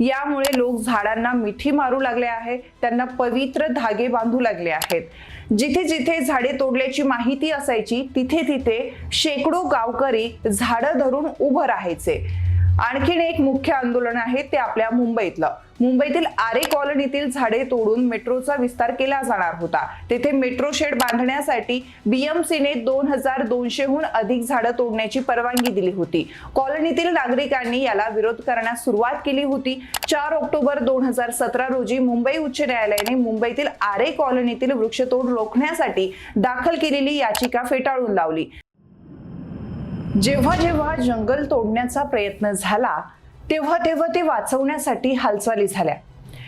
यामुळे लोक झाडांना मिठी मारू लागले आहे त्यांना पवित्र धागे बांधू लागले आहेत. जिथे जिथे झाडे तोडल्याची माहिती असायची तिथे तिथे शेकडो गावकरी झाडं धरून उभं राहायचे. आणखीन एक मुख्य आंदोलन आहे ते आपल्या मुंबईतलं. मुंबईतील आरे कॉलनीतील झाडे तोडून मेट्रोचा विस्तार केला जाणार होता. तेथे मेट्रो शेड बांधण्यासाठी बीएमसीने दोन हजार दोनशेहून अधिक झाडं तोडण्याची परवानगी दिली होती. कॉलनीतील नागरिकांनी याला विरोध करण्यास सुरुवात केली होती. चार ऑक्टोबर दोन हजार सतरा रोजी मुंबई उच्च न्यायालयाने मुंबईतील आरे कॉलनीतील वृक्षतोड रोखण्यासाठी दाखल केलेली याचिका फेटाळून लावली. जेव्हा जेव्हा जंगल तोडण्याचा प्रयत्न झाला तेव्हा तेव्हा ते वाचवण्यासाठी हालचाली झाल्या.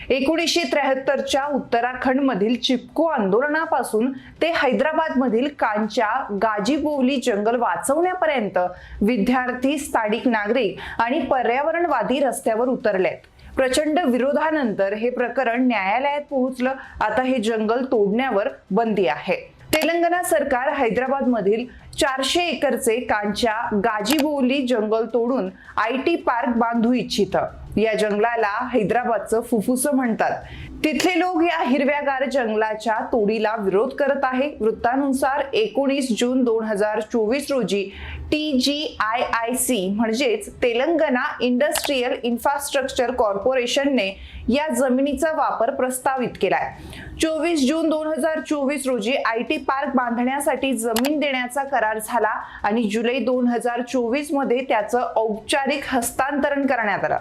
एकोणीसशे त्र्याहत्तरच्या उत्तराखंड मधील चिपको आंदोलनापासून ते हैदराबाद मधील कांच्या गाजीबोवली जंगल वाचवण्यापर्यंत विद्यार्थी स्थानिक नागरिक आणि पर्यावरणवादी रस्त्यावर उतरलेत. प्रचंड विरोधानंतर हे प्रकरण न्यायालयात पोहोचलं. आता हे जंगल तोडण्यावर बंदी आहे. तेलंगणा सरकार हैदराबाद मधील चारशे एकरचे कांच्या गाजीबोली जंगल तोडून आय टी पार्क बांधू इच्छित. या जंगलाला हैदराबादचं फुफ्फुस म्हणतात. तिथले लोक या हिरव्यागार जंगलाच्या तोडीला विरोध करत आहे. वृत्तानुसार एकोणीस जून दोन हजार चोवीस रोजी T G I I C म्हणजेच तेलंगणा इंडस्ट्रीयल इन्फ्रास्ट्रक्चर कॉर्पोरेशनने या जमिनीचा वापर प्रस्तावित केलाय. चोवीस जून दोन हजार चोवीस रोजी आय टी पार्क बांधण्यासाठी जमीन देण्याचा करार झाला आणि जुलै दोन हजार चोवीसमध्ये त्याचं औपचारिक हस्तांतरण करण्यात आलं.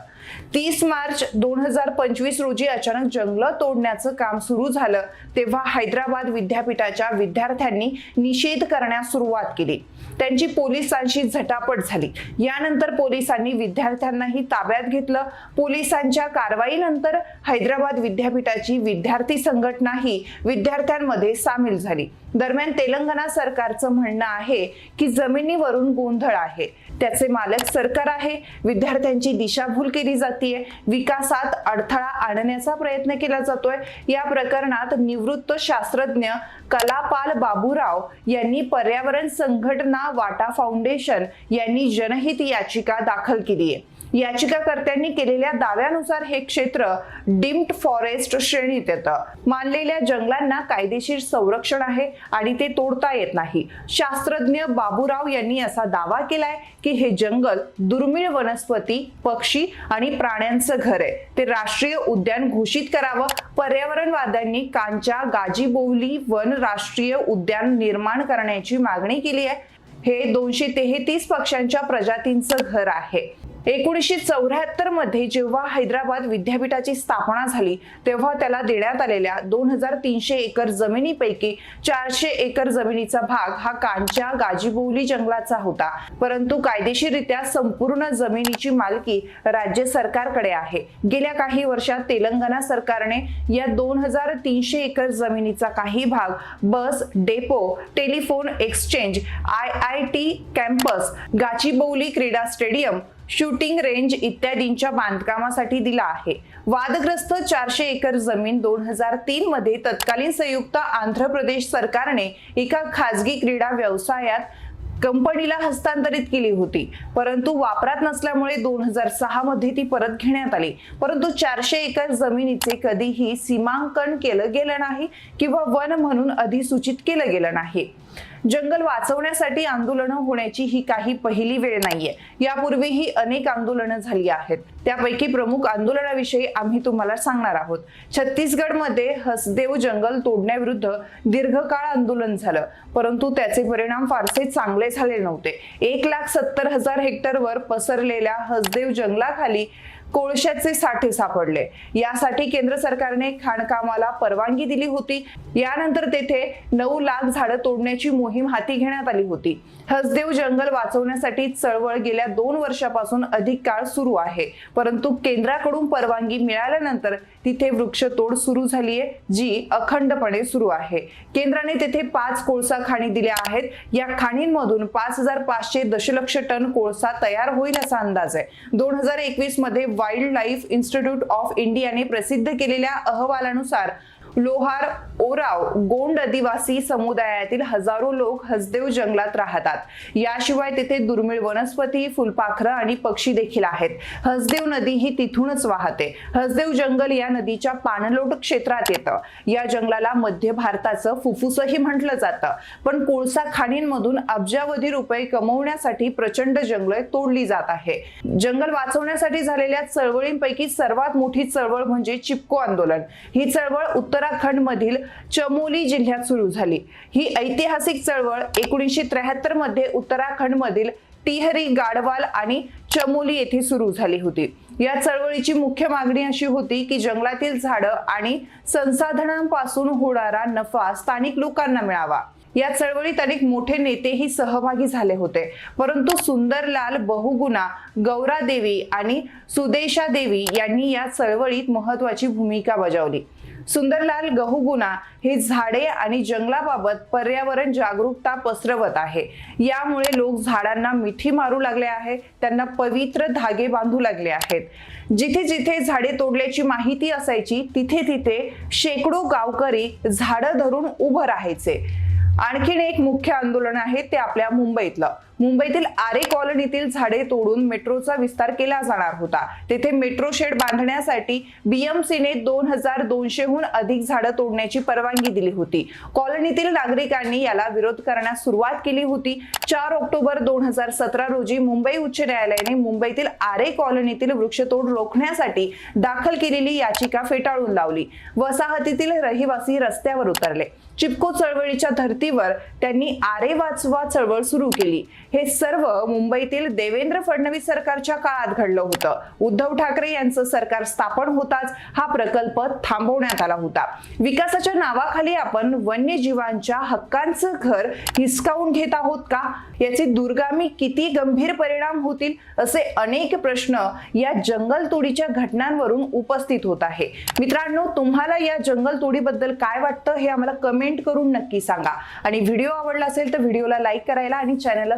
तीस मार्च दोन हजार पंचवीस रोजी अचानक जंगलं तोडण्याचं काम सुरू झालं तेव्हा हैदराबाद विद्यापीठाच्या विद्यार्थ्यांनी निषेध करण्यास सुरुवात केली. त्यांची पोलिसांशी झटापट झाली. यानंतर पोलिसांनी विद्यार्थ्यांनाही ताब्यात घेतलं. पोलिसांच्या कारवाईनंतर हैदराबाद विद्यापीठाची विद्यार्थी संघटनाही विद्यार्थ्यांमध्ये सामील झाली. दरम्यान तेलंगणा सरकारचं म्हणणं आहे की जमिनीवरून गोंधळ आहे. त्याचे मालक सरकार आहे. विद्यार्थ्यांची दिशाभूल केली जातीये. विकासात अडथळा आणण्याचा प्रयत्न केला जातोय. या प्रकरणात निवृत्त शास्त्रज्ञ कलापाल बाबूराव यांनी पर्यावरण संघटना वाटा फाउंडेशन यांनी जनहित याचिका दाखल केली आहे याचिकाकर्त्यांनी केलेल्या दाव्यानुसार हे क्षेत्र डिम्ड फॉरेस्ट श्रेणीत येतं. मानलेल्या जंगलांना कायदेशीर संरक्षण आहे आणि ते तोडता येत नाही. शास्त्रज्ञ बाबूराव यांनी असा दावा केलाय की हे जंगल दुर्मिळ वनस्पती पक्षी आणि प्राण्यांचं घर आहे. ते राष्ट्रीय उद्यान घोषित करावं. पर्यावरणवाद्यांनी कांचा गाजीबोवली वन राष्ट्रीय उद्यान निर्माण करण्याची मागणी केली आहे. हे दोनशे तेहतीस पक्ष्यांच्या प्रजातींचं घर आहे. एकोणीसशे चौऱ्याहत्तरमध्ये जेव्हा हैदराबाद विद्यापीठाची स्थापना झाली तेव्हा त्याला देण्यात आलेल्या दोन हजार तीनशे एकर जमिनीपैकी चारशे एकर जमिनीचा भाग हा कांच्या गाजीबोवली जंगलाचा होता. परंतु कायदेशीररित्या संपूर्ण जमिनीची मालकी राज्य सरकारकडे आहे. गेल्या काही वर्षात तेलंगणा सरकारने या दोन हजार तीनशे एकर जमिनीचा काही भाग bus depot telephone exchange I I T campus Gachibowli क्रीडा स्टेडियम शूटिंग रेंज इत्यादींच्या बांधकामासाठी दिला आहे. वादग्रस्त चारशे एकर जमीन दोन हजार तीन मध्ये तत्कालीन संयुक्त आंध्र प्रदेश सरकारने एका खाजगी क्रीडा व्यवसायात कंपनीला हस्तांतरित केली होती. परंतु वापरात नसल्यामुळे दोन हजार सहा मध्ये ती परत घेण्यात आली. परंतु चारशे एकर जमिनीचे कधीही सीमांकन केलं गेलं नाही किंवा वन म्हणून अधिसूचित केलं गेलं नाही. जंगल वाचवण्यासाठी आंदोलनं होण्याची ही काही पहिली वेळ नाहीये. यापूर्वीही अनेक आंदोलनं झाली आहेत. त्यापैकी प्रमुख आंदोलनाविषयी आम्ही तुम्हाला सांगणार आहोत. छत्तीसगडमध्ये हसदेव जंगल तोडण्याविरुद्ध दीर्घकाळ आंदोलन झालं. परंतु त्याचे परिणाम फारसे चांगले झाले नव्हते. एक लाख सत्तर हजार हेक्टरवर पसरलेल्या हसदेव जंगलाखाली कोळशाचे साठे सापडले. यासाठी केंद्र सरकारने खाणकामाला परवानगी दिली होती. यानंतर तेथे नऊ लाख झाडं तोडण्याची मोहीम हाती घेण्यात आली होती. हसदेव जंगल वाचवण्यासाठी चळवळ गेल्या दोन वर्षापासून अधिक काळ सुरू आहे. परंतु केंद्राकडून परवानगी मिळाल्यानंतर तिथे वृक्षतोड सुरू झालीये जी अखंडपणे सुरू आहे. केंद्राने तेथे पाच कोळसा खाणी दिल्या आहेत. या खाणींमधून पाच हजार पाचशे दशलक्ष टन कोळसा तयार होईल असा अंदाज आहे. दोन हजार एकवीसमध्ये वाईल्ड लाईफ इन्स्टिट्यूट ऑफ इंडियाने प्रसिद्ध केलेल्या अहवालानुसार लोहार ओराव गोंड आदिवासी समुदायातील हजारो लोक हसदेव जंगलात राहतात. याशिवाय तिथे दुर्मिळ वनस्पती फुलपाखरं आणि पक्षी देखील आहेत. हसदेव नदी ही तिथूनच वाहते. हसदेव जंगल या नदीच्या पाणलोट क्षेत्रात येतं. या जंगलाला मध्य भारताचं फुफ्फुसही म्हटलं जातं. पण कोळसा खाणींमधून अब्जावधी रुपये कमवण्यासाठी प्रचंड जंगले तोडली जात आहे. जंगल वाचवण्यासाठी झालेल्या चळवळींपैकी सर्वात मोठी चळवळ म्हणजे चिपको आंदोलन. ही चळवळ उत्तरा मधील चमोली जिल्ह्यात सुरू झाली. ही ऐतिहासिक चळवळ एकोणीसशे त्र्याहत्तरमध्ये उत्तराखंड मधील टिहरी गाडवाल आणि चमोली येथे सुरू झाली होती. या चळवळीची मुख्य मागणी अशी होती की जंगलातील झाडं आणि संसाधनांपासून होणारा नफा स्थानिक लोकांना मिळावा. या चळवळीत अनेक मोठे नेतेही सहभागी झाले होते. परंतु सुंदरलाल बहुगुणा गौरा देवी आणि सुदेशा देवी यांनी या चळवळीत महत्वाची भूमिका बजावली. सुंदरलाल गहुगुना हे झाडे आणि जंगलाबाबत पर्यावरण जागरूकता पसरवत आहे. यामुळे लोक झाडांना मिठी मारू लागले आहे त्यांना पवित्र धागे बांधू लागले आहेत. जिथे जिथे झाडे तोडल्याची माहिती असायची तिथे तिथे शेकडो गावकरी झाडं धरून उभं राहायचे. आणखीन एक मुख्य आंदोलन आहे ते आपल्या मुंबईतलं. मुंबईतील आरे कॉलनीतील झाडे तोडून मेट्रोचा विस्तार केला जाणार होता. तेथे मेट्रो शेड बांधण्यासाठी बीएमसीने दोन हजार दोनशेहून अधिक झाडं तोडण्याची परवानगी दिली होती. कॉलनीतील नागरिकांनी याला विरोध करण्यास सुरुवात केली होती. चार ऑक्टोबर दोन हजार सतरा रोजी मुंबई उच्च न्यायालयाने मुंबईतील आरे कॉलनीतील वृक्षतोड रोखण्यासाठी दाखल केलेली याचिका फेटाळून लावली. वसाहतीतील रहिवासी रस्त्यावर उतरले. चिपको चळवळीच्या धर्तीवर त्यांनी आरे वाचवा चळवळ सुरू केली. हे सर्व मुंबईतील देवेंद्र फडणवीस सरकारच्या काळात घडलं होतं. उद्धव ठाकरे यांचं सरकार स्थापन होताच हा प्रकल्प थांबवण्यात आला होता. विकासाच्या नावाखाली आपण वन्यजीवांच्या हक्कांचं घर हिसकावून घेत आहोत का? याचे दुर्गामी किती गंभीर परिणाम होतील असे अनेक प्रश्न या जंगल तोडीच्या घटनांवरून उपस्थित होत आहे. मित्रांनो तुम्हाला या जंगल तोडीबद्दल काय वाटतं हे आम्हाला कमेंट करून नक्की सांगा. आणि व्हिडिओ आवडला असेल तर व्हिडिओला लाईक करायला आणि चॅनलला